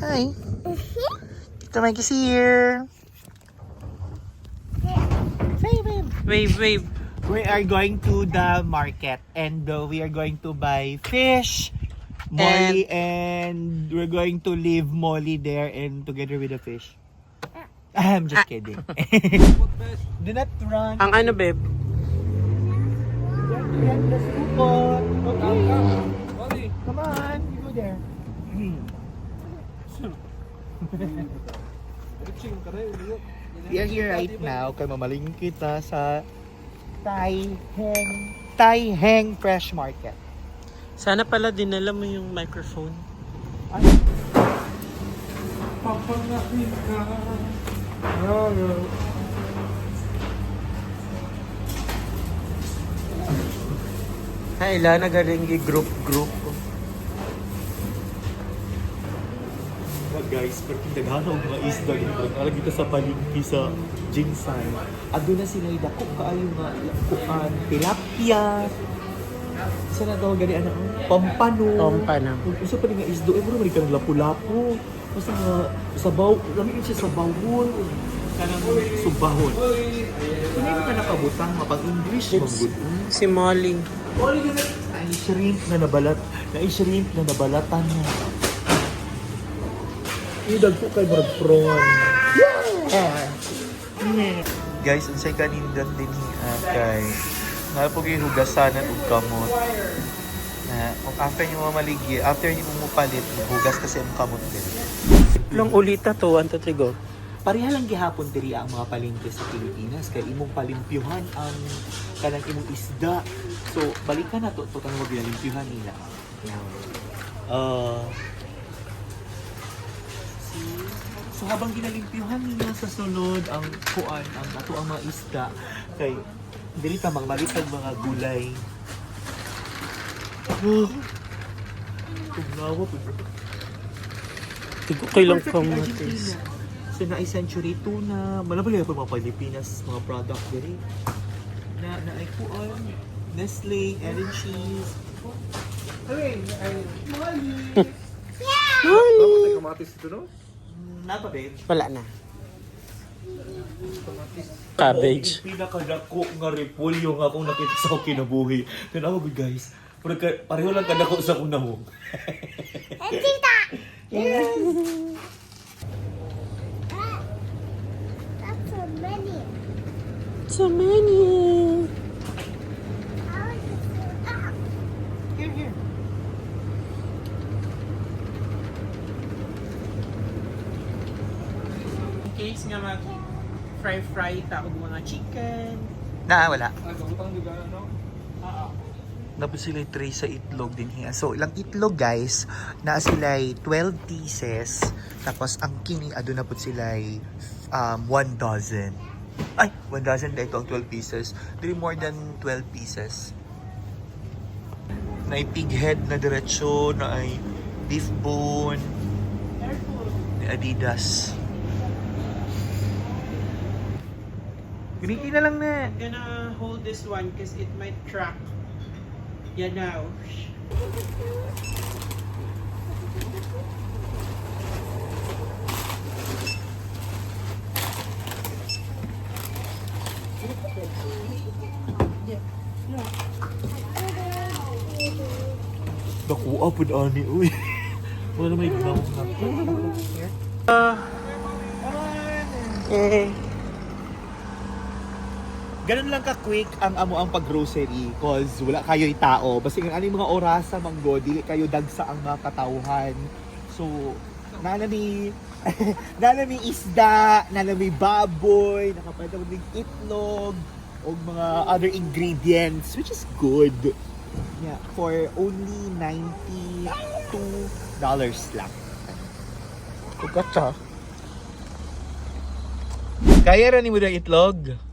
Hi. Tita Mike is here. Wave, wave. Wave, wave. We are going to the market and uh, we are going to buy fish, Molly, and, we're going to leave Molly there and together with the fish. I'm just kidding. Do not run. Ang ano, babe? Yan, the supot. Okay. Come on, you go there. We are here right now kay mamaling kita sa Tai Heng Tai Heng Fresh Market. Sana pala dinala mo yung microphone. Ay. Papangahin ka. No, no. Ay, ila na galing i-group group. Nga guys, pero daghan og mga isda dito. Nara kita sa palengke sa Jinsan. Ado na sila dako kaayo nga kuan tilapia. Sa na daw gani ano? Pampano. Pampano. Usa pa nga isdo, eh mo man kang lapu-lapu. Basta nga sabaw, lami siya sa bawon. Kanang subahon. Hindi ka nakabutang, mapag-English, It's- mag-good. Si Molly. Ay, shrimp na nabalat. Na shrimp na nabalatan mo. Idag ko kay Marag Prawn. Guys, unsay kanindan din ni kay Napag yung hugasanan og kamot. Na, kung after nyo mamaligi, after nyo mo palit, hugas kasi ang kamot din. Long ulita to, 1, 2, 3, go. Pareha lang gihapon diri ang mga palengke sa Pilipinas kay imong palimpyuhan ang kanang imong isda. So balikan na to to kang maglalimpyuhan nila. Uh, so habang ginalimpyuhan nila sa sunod ang kuan ang ato ang mga isda kay dili ta magbalitag mga gulay. Oh. Tugnawa pud. Tigo Perfect in kamatis. So na century tuna, malabali pa mga Pilipinas mga product diri. Na na ay kuan, Nestle, Ellen Cheese. Ay, ay, Molly. Kamatis ito, no? Napa babe? Wala na. Cabbage. Ang pinakadako nga repolyo nga akong nakita sa akong kinabuhi. Tanawa good guys. Pero ka- pareho lang kadako sa akong nahong. That's so many. So many. How is it? Ah, Here, here. Case nga mag fry-fry ta og mga chicken. Na, wala. Ah, kabutang di ka, no? Oo. Tapos sila tray sa itlog din hiya. So, ilang itlog guys, na sila 12 pieces. Tapos ang kini, ado na po sila um, 1 dozen. Ay, 1 dozen dito ang 12 pieces. Three more than 12 pieces. Na ay pig head na diretsyo, na ay beef bone, Adidas. Giniti na lang na. I'm gonna hold this one because it might crack. Yeah, now. Nakuha po na ani, uy. Wala na may ginawa na. Uh, eh. Ganun lang ka-quick ang amo ang pag-grocery cause wala kayo'y tao. Basta yung ano yung mga orasa manggo, dili kayo dagsa ang mga katauhan. So, nana ni nana mi isda, nana mi baboy, nakapalita mo ng itlog, o mga other ingredients, which is good. Yeah, for only $92 lang. Ugat siya. Kaya rin mo ng itlog?